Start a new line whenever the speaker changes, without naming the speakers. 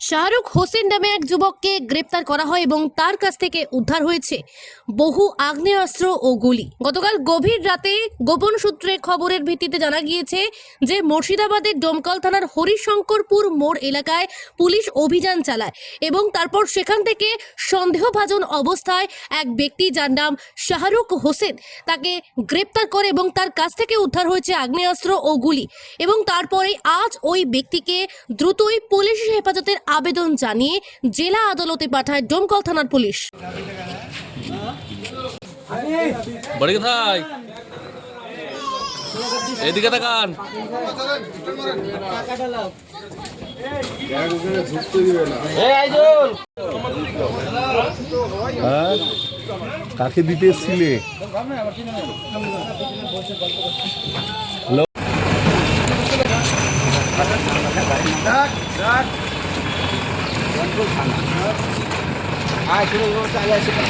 শাহরুখ হোসেন নামে এক যুবককে গ্রেপ্তার করা হয় এবং তার কাছ থেকে উদ্ধার হয়েছে বহু আগ্নেয়াস্ত্র ও গুলি। গতকাল গভীর রাতে গোপন সূত্রে খবরের ভিত্তিতে জানা গিয়েছে যে মুর্শিদাবাদের ডোমকল থানার হরিশঙ্করপুর মোড় এলাকায় পুলিশ অভিযান চালায় এবং তারপর সেখান থেকে সন্দেহভাজন অবস্থায় এক ব্যক্তি যার নাম শাহরুখ হোসেন তাকে গ্রেপ্তার করে এবং তার কাছ থেকে উদ্ধার হয়েছে আগ্নেয়াস্ত্র ও গুলি এবং তারপরে আজ ওই ব্যক্তিকে দ্রুতই পুলিশ হেফাজতের আবেদন জানিয়ে জেলা আদালতে পাঠায় ডোমকল থানার পুলিশ।
বাড়ি কোথায় এদিকে তাকান।
হ্যাঁ? কাকে দিতে এসছিলে? হ্যালো। 不砍了。哎，兄弟，给我站，